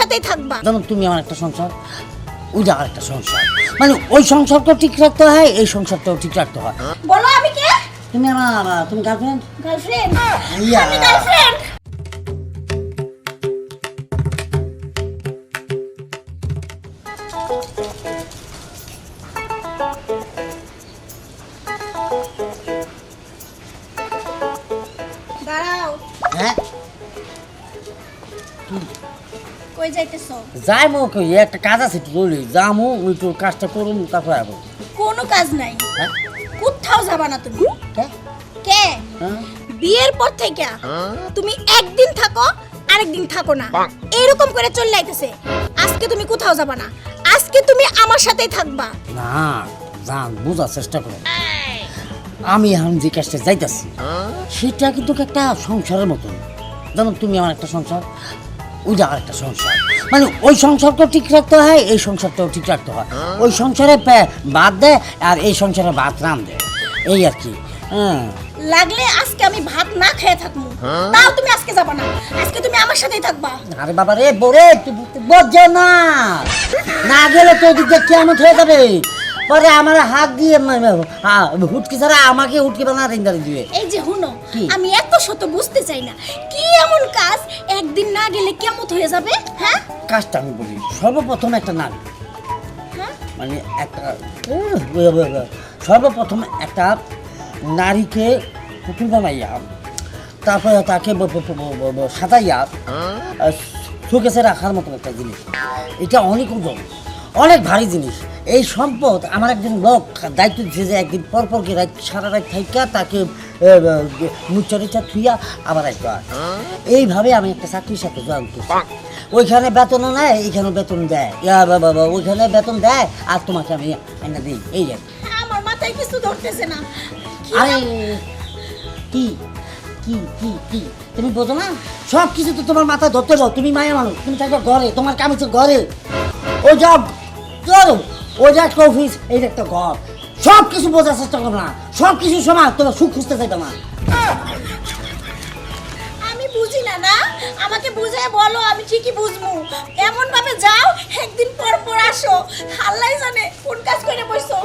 সাথেই থাকবা। যেমন তুমি আমার একটা সংসার ওইটা আর একটা সংসার। মানে ওই সংসারটাও ঠিক রাখতে হয় এই সংসারটাও ঠিক রাখতে হয়। বলো আমি কে? তুমি আমার তুমি গার্লফ্রেন্ড গার্লফ্রেন্ড ইয়া। আমি গার্লফ্রেন্ড কই যাইতেছো? যাইমো কই একটা কাজ আছে একটু বলি যামু ওই কাজটা করুন তারপরে আবো। কোনো কাজ নাই। হ্যাঁ? কোথাও যাবা না তুমি। কে? কে? হ্যাঁ? বিয়ের পর থেকে তুমি একদিন থাকো আরেকদিন থাকো না। এরকম করে চলে আইতেছে। আজকে তুমি কোথাও যাবা না। আজকে তুমি আমার সাথেই থাকবা। না জান বোঝার চেষ্টা করো আমি এখন যে কাজটা যাইতাছি সেটা কিন্তু একটা সংসারের মতন। যেমন তুমি আমার একটা সংসার। ওইটা আর একটা সংসার। মানে ওই সংসারটাও ঠিক রাখতে হয় এই সংসারটাও ঠিক রাখতে হয়। ওই সংসারে ভাত দেয় আর এই সংসারে ভাত রান দেয় এই আর কি। হ্যাঁ। লাগলে আজকে আমি ভাত না খেয়ে থাকব। তাও তুমি আজকে যাবা না। আজকে তুমি আমার সাথেই থাকবা। আরে বাবা রে বোরে বোঝে না। না গেলে তো ওদিক দিয়ে কেমন হয়ে যাবে। পরে আমার হাত দিয়ে হুটকি ছাড়া আমাকে হুটকি বানা রেঞ্জারে দিবে। এই যে হুনো কি? আমি এত শত বুঝতে চাই না। কি এমন কাজ একদিন না গেলে কেমন হয়ে যাবে হ্যাঁ? কাজটা আমি বলি সর্বপ্রথম একটা নারী। হ্যাঁ? মানে একটা সর্বপ্রথম একটা নারীকে পুতুল বানাইয়া তারপরে তাকে সাঁতাইয়া শোকেসে রাখার মতন একটা জিনিস। এটা অনেক ওজন অনেক ভারী জিনিস। এই সম্পদ আমার একজন লোক দায়িত্ব দিচ্ছে যে একদিন পরপর পর কি রাত সারা রাত থাইকা তাকে মুচরিচা থুইয়া আবার হয় এইভাবে আমি একটা চাকরির সাথে জয়েন করছি। ওইখানে বেতনও নেয় এইখানে বেতন দেয়। ইয়া বাবা বাবা, ওইখানে বেতন দেয় আর তোমাকে আমি এনে দিই। এই আর। আমার মাথায় কিছু ধরতেছে না। আরে কি কি কি কি? তুমি বোঝো না? সব কিছু তো তোমার মাথায় ধরতে পারো। তুমি মায়া মানুষ তুমি থাকবে ঘরে তোমার কাম হচ্ছে ঘরে। ওই জব ওই যে একটা অফিস এই একটা ঘর সব কিছু বোঝার চেষ্টা করো না। সব কিছু সময় তোমার সুখ খুঁজতে চাইবে না। আমি বুঝি না না? আমাকে বুঝায় বলো, আমি ঠিকই বুঝব। এমন ভাবে যাও, একদিন পর পর আসো। আল্লাহ জানে কোন কাজ করে বসো।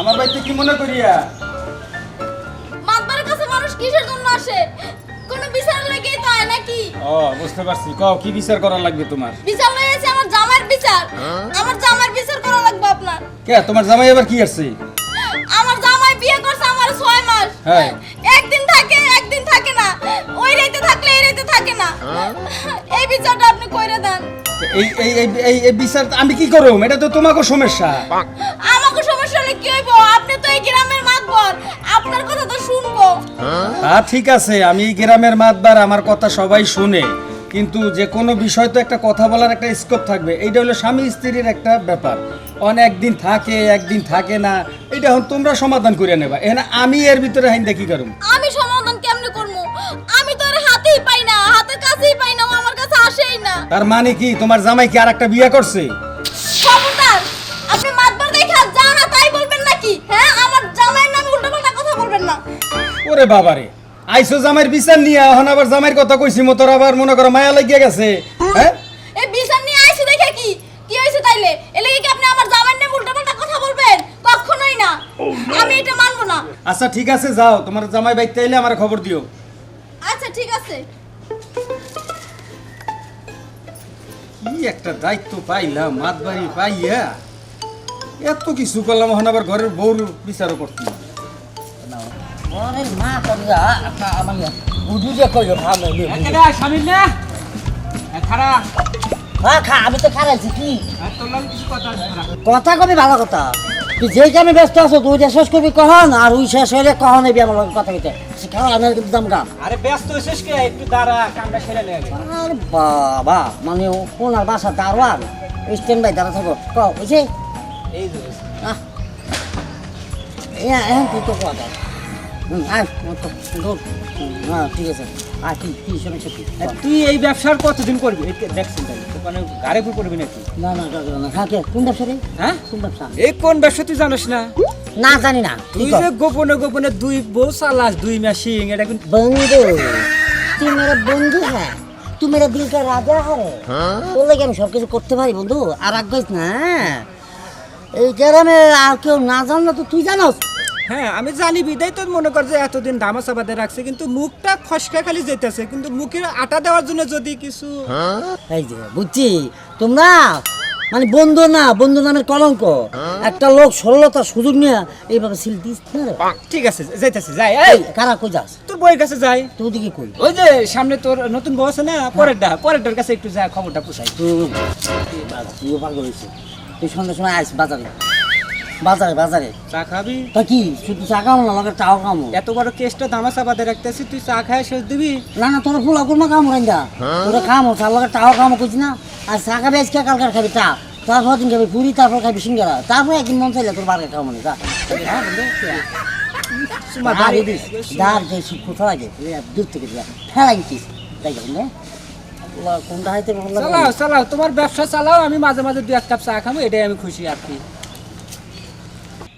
আমার বাড়িতে কি মনে করিয়া? মাতবারের কাছে মানুষ কিসের জন্য আসে? কোন বিচার লেগেই তো হয় নাকি? ও বুঝতে পারছি। কও কি বিচার করা লাগবে তোমার? বিচার লয়েছে আমার জামাইয়ের বিচার। আমার জামাইয়ের বিচার করা লাগবে আপনার। কে? তোমার জামাই এবার কি আসছে আমার জামাই বিয়ে করছে আমার ছয় মাস। হ্যাঁ। এই বিচারটা আপনি কইরে দেন। এই এই এই এই বিচার আমি কি করব এটা তো তোমাকে সমস্যা। আমাকে সমস্যা হলে কি হইব? আপনি তো এই গ্রামের মাতবর। আপনার কথা তো শুনব। হ্যাঁ ঠিক আছে আমি এই গ্রামের মাতবার আমার কথা সবাই শুনে। কিন্তু যে কোনো বিষয় তো একটা কথা বলার একটা স্কোপ থাকবে। এইটা হলো স্বামী স্ত্রীর একটা ব্যাপার। অনেক একদিন থাকে একদিন থাকে না। এটা এখন তোমরা সমাধান করে নেবা। এখানে আমি এর ভিতরে হাইন্দা কি করুম? আমি সমাধান কেমনে করব তার মানে কি তোমার জামাই কি আর একটা বিয়ে করছে? খবরদার আপনি মাতবার দেখা যা না তাই বলবেন নাকি? হ্যাঁ আমার জামাইয়ের নামে উল্টোপাল্টা কথা বলবেন না। ওরে বাবারে আইসো জামাইয়ের বিচার নিয়ে এখন আবার জামাইয়ের কথা কইছি মোতর আবার মনে করো মায়া লাগিয়ে গেছে। হ্যাঁ? এই বিচার নিয়ে আইছি দেখে কি কি হয়েছে তাইলে? এলে কি আপনি আমার জামাইয়ের নামে উল্টোপাল্টা কথা বলবেন? কখনোই না। আমি এটা মানবো না। আচ্ছা ঠিক আছে যাও। তোমার জামাই বাইতে এলে আমার খবর দিও। কি একটা দায়িত্ব পাইলাম মাত বাড়ি পাইয়া এত কিছু করলাম এখন আবার ঘরের বউর বিচার করতে ঘরের মা করিয়া মানে বুঝু যে ভালো না। এ খারা খা আমি তো খারাইছি কি? তোর লাগে কিছু কথা কথা কবি ভালো কথা। তুই যেই কামে ব্যস্ত আছো তুই ওইটা শেষ করবি কখন? আর ওই শেষ হলে কখন এবি আমার লগে কথা কইতে? খাওয়া আমার কিন্তু দাম গান আরে ব্যস্ত হইছিস কে? একটু দাঁড়া কামটা সেরে নে আর বাবা মানে কোনার বাসা দারোয়ান। স্ট্যান্ড বাই দাঁড়া থাকো। ক বুঝছি এই যে আহ। এখন তুই তো কথা হুম, আয়। হ্যাঁ ঠিক আছে। কি সমস্যা তুই এই ব্যবসার কতদিন করবি? এই যে তাই দোকানে গাড়ি উপর করবি নাকি? না না না, না, না কোন ব্যবসা রে হ্যাঁ? কোন ব্যবসা? এই কোন ব্যবসা তুই জানিস না? না জানি না। তুই যে গোপনে গোপনে দুই বউ চালাস দুই এটা কিন্তু তুই মেরা বন্ধু হ্যাঁ। তুই মেরা রাজা হ্যাঁ তোর লাগে আমি সব কিছু করতে পারি বন্ধু। আর রাগ না? এই গ্রামে আর কেউ না জানলে তো তুই জানোস। হ্যাঁ আমি জানি বিদায় তো মনে কর যে এতদিন ধামাচা বাদে রাখছে কিন্তু মুখটা খসকা খালি যেতেছে কিন্তু মুখের আটা দেওয়ার জন্য যদি কিছু এই যে বুঝছি? তোমরা? মানে বন্ধু না বন্ধু নামের কলঙ্ক। একটা লোক সরলতার সুযোগ নিয়ে এইভাবে সিল দিস না রে। ঠিক আছে যাইতেছে যাই এই। এই, কারা কই যাস? তোর বইয়ের কাছে যাই। তুই ওদিকে কই? ওই যে সামনে তোর নতুন বউ আছে না পরেরটা পরেরটার কাছে একটু যা খবরটা পুষাই। তুই পাগল হয়েছিস। তুই সন্ধ্যার সময় আইস বাজারে। বাজারে বাজারে। চা খাবি? তা কি শুধু চা খাও না লাগে চাও খামো এত বড় কেসটা ধামাচা বাদে রাখতেছি তুই চা খায় শেষ দিবি? না না তোরা ফুলা করমা কামো রাইন্দা তোরা খামো চার লাগে চাও খামো কইছি না। আর চা খাবি আজকে কালকার খাবি চা। তারপর দিন খাবি পুরি তারপর খাবি সিঙ্গারা। তারপর একদিন মন চাইলে তোর বারকে খাওয়া মানে যা। দাঁড়িয়ে দিস দার যে কোথাও দূর থেকে যা। ফেলাই দিস তাই বললা চালাও চালাও তোমার ব্যবসা চালাও আমি মাঝে মাঝে দু এক কাপ চা খাব এটাই আমি খুশি আর কি।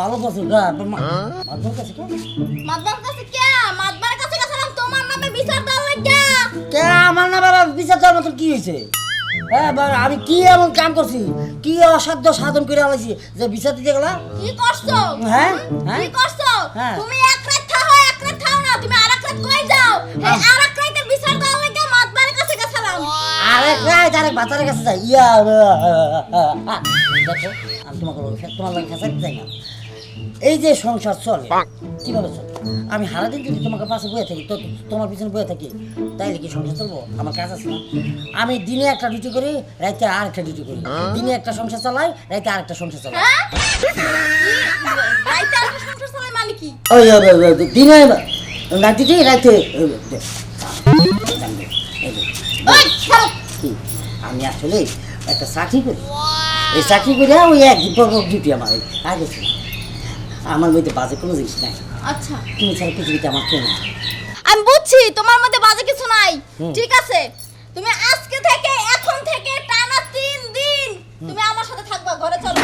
সারা মাতবার কাছে ভালো গা ভালো কাছে কে মাতবার কাছে কে? মাতবার কাছে গেছিলাম তোমার নামে বিচার দেওয়ার লাগিয়া কে? আমার না বাবা বিচার দেওয়ার মতন কি হয়েছে? হ্যাঁ বাবা, আমি কি এমন কাম করছি? কি অসাধ্য সাধন করে আলাইছি যে বিচার দিতে গেলা কি করছ? হ্যাঁ হ্যাঁ। কি করছ? হ্যাঁ। তুমি এক রাত থাও এক রাত থাও না তুমি আরেক রাত কই যাও? এই আরেক রাতে বিচার দেওয়ার লাগিয়া মাতবার কাছে গেছিলাম। আরেক রাত আরেক বাতারের কাছে যাই। ইয়া দেখো আমি তোমাকে তোমার লাগে কাছে যাই না। এই যে সংসার চলে কীভাবে চলে? আমি সারাদিন যদি তোমাকে পাশে বয়ে থাকি তো তোমার পিছনে বয়ে থাকি তাইলে কি সংসার চলবো? আমার কাজ আছে না। আমি দিনে একটা ডিউটি করি রাতে আর একটা ডিউটি করি। দিনে একটা সংসার চালাই রাতে আর একটা সংসার চালাই। হ্যাঁ? রাইতে দিনে রাতে ছাড়ো। কি? আমি আসলে একটা চাকরি করি। এই চাকরি করে ওই এক ডিউটি আমার আগে ছিল। আমার মধ্যে বাজে কোনো জিনিস নাই। আচ্ছা। তুমি ছাড়া পৃথিবীতে আমার কেউ নাই। আমি বুঝছি তোমার মধ্যে বাজে কিছু নাই। ঠিক আছে? তুমি আজকে থেকে এখন থেকে টানা তিন দিন তুমি আমার সাথে থাকবা ঘরে চলো।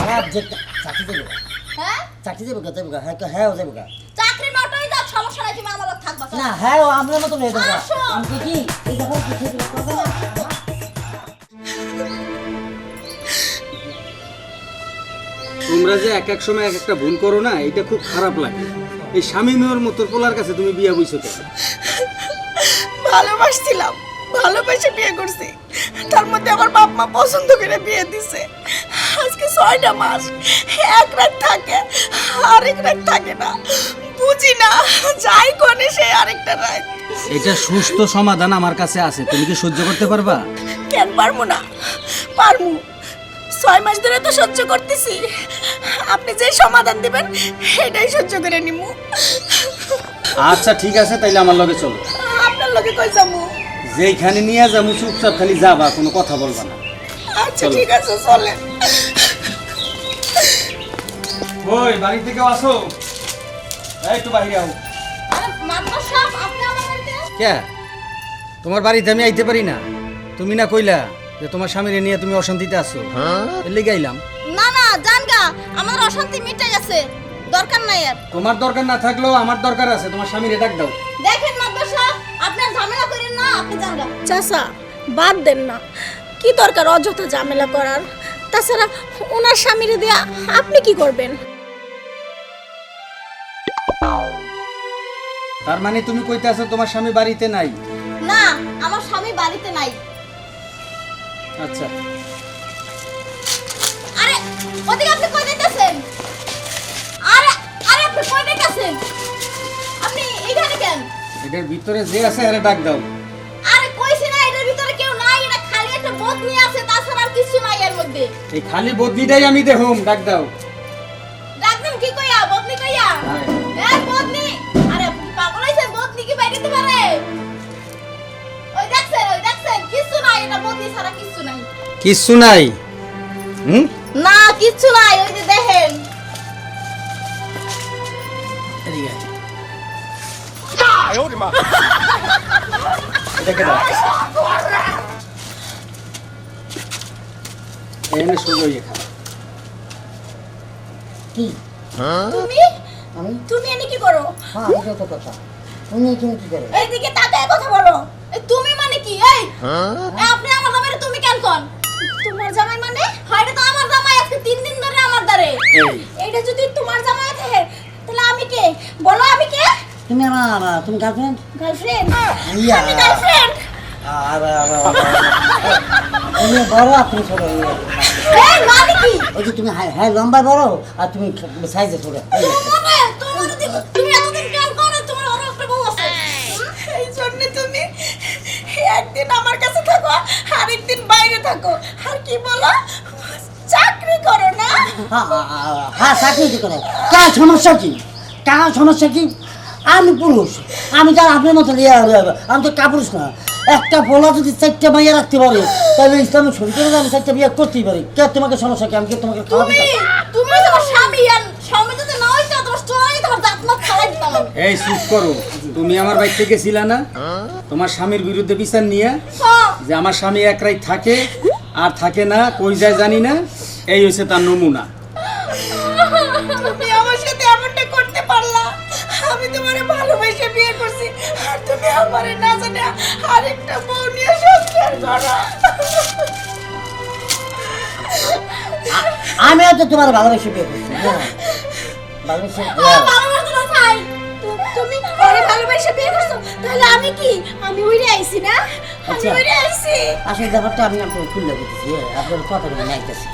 খারাপ যে চাকরি দেবো। হ্যাঁ? চাকরি দেবো গা দেবো হ্যাঁ হ্যাঁ ও দেবো গা চাকরি নটাই যাক সমস্যা নাই তুমি আমার থাকবা। না হ্যাঁ ও আমরা মতো নিয়ে দেবো আমি কি কি এই দেখো। তোমরা যে এক এক সময় এক একটা ভুল করো না এটা খুব খারাপ লাগে। এই স্বামী মেয়ের মতো পোলার কাছে তুমি বিয়া বইছো কেন? ভালোবাসছিলাম ভালোবেসে বিয়ে করছি। তার মধ্যে আমার বাপ মা পছন্দ করে বিয়ে দিছে। আজকে ছয়টা মাস এক রাত থাকে আরেক রাত থাকে না। বুঝি না যাই কোনে সে আরেকটা রাত। এটা সুস্থ সমাধান আমার কাছে আছে। তুমি কি সহ্য করতে পারবা? কেন পারব না? পারব। ছয় মাস ধরে তো সহ্য করতেছি। আপনি যে সমাধান দিবেন এটাই সহ্য করে নিমু। আচ্ছা ঠিক আছে তাইলে আমার লগে চলো। আপনার লগে কই যাব? যেইখানে নিয়ে যাব চুপচাপ খালি যাবা কোনো কথা বলবা না। আচ্ছা ঠিক আছে চলেন। ওই বাড়ি থেকে আসো। এই একটু বাইরে আও। কে? তোমার বাড়িতে আমি আইতে পারি না। তুমি না কইলা যে তোমার স্বামীরে নিয়ে তুমি অশান্তিতে আছো। এর লেগে আইলাম না না জানগা আমার অশান্তি মিটে গেছে। দরকার নাই আর। তোমার দরকার না থাকলেও আমার দরকার আছে তোমার স্বামীরে ডাক দাও। দেখেন মাতবার সাহেব আপনি ঝামেলা করেন না আপনি জানগা চাচা বাদ দেন না। কি দরকার অযথা ঝামেলা করার? তাছাড়া ওনার স্বামীরে দেয়া আপনি কি করবেন? তার মানে তুমি কইতে আছো তোমার স্বামী বাড়িতে নাই? না আমার স্বামী বাড়িতে নাই। আচ্ছা। আরে ওদিকে আপনি কই আরে আরে আপনি কই আপনি এখানে কেন? এটার ভিতরে যে আছে আরে ডাক দাও। আরে কইছি না এটার ভিতরে কেউ নাই এটা খালি একটা আছে তাছাড়া আর কিছু নাই এর মধ্যে। এই খালি বদলিটাই আমি দেখুম ডাক দাও। কিচ্ছু নাই? হুম? না কিছু নাই ওই যে দেখেন। ইয়ে খা। কি? তুমি? তুমি এনে কি করো? হ্যাঁ কথা। এখানে কি করে? এইদিকে তাকায় কথা বলো। এ, তুমি মানে কি? এই? এ, আপনি আমার জামাইরে তুমি কেন কোন? তোমার জামাই মানে? হয় তো আমার জামাই আজকে তিন দিন ধরে আমার এই। এইটা যদি তোমার জামাই থাকে তাহলে আমি কে? বলো আমি কে? তুমি আমার তুমি গার্লফ্রেন্ড গার্লফ্রেন্ড আমি গার্লফ্রেন্ড আর উনি বড় আপনি ছোট। মানে কি? ওই যে তুমি হ্যাঁ লম্বা বড় আর তুমি সাইজে ছোট। মানে তোমার যদি তুমি এতদিন কেন করো তোমার আরও বউ আছে। এই জন্য তুমি একদিন আমার কাছে থাকো আরেকদিন বাইরে থাকো। আর কি বলো? চাকরি করো না? হ্যাঁ, হ্যাঁ, চাকরি কি করে। কার সমস্যা কি? কার সমস্যা কি? আমি পুরুষ। আমি তো আপনার মতো আমি তো কাপুরুষ না। একটা পোলা যদি চারটা মাইয়া রাখতে পারে তাহলে ইসলামের শরীর করে আমি চারটা বিয়ে করতেই পারি। কে তোমাকে সমস্যা কি? আমি কি তোমাকে খাওয়াতে তুমি তোমার স্বামী আর স্বামী যদি না হইতো তোমার চলাই তোমার দাঁত মাত খাওয়াই দিতাম এই চুপ করো। তুমি আমার বাইক থেকে ছিলা না তোমার স্বামীর বিরুদ্ধে বিচার নিয়ে হ্যাঁ যে আমার স্বামী একরাই থাকে আর থাকে না কই যায় জানি না এই হচ্ছে তার নমুনা। তুমি আমার সাথে এমনটা করতে পারলা। আমি তোমারে ভালোবেসে বিয়ে করছি আর তুমি আমারে না জানে আরেকটা বউ নিয়ে সংসার করো। আমিও তো তোমার ভালোবেসে বিয়ে করছি। ভালোবেসে ওরে ভালোবাসা বিয়ে করছ তাহলে আমি কি? আমি উইরে আইছি না? আমি আচ্ছা। উইরে আইছি। আসলে ব্যাপারটা আমি আপনাকে খুললে বলতেছি হ্যাঁ, আপনার কথা বলে নাইতেছি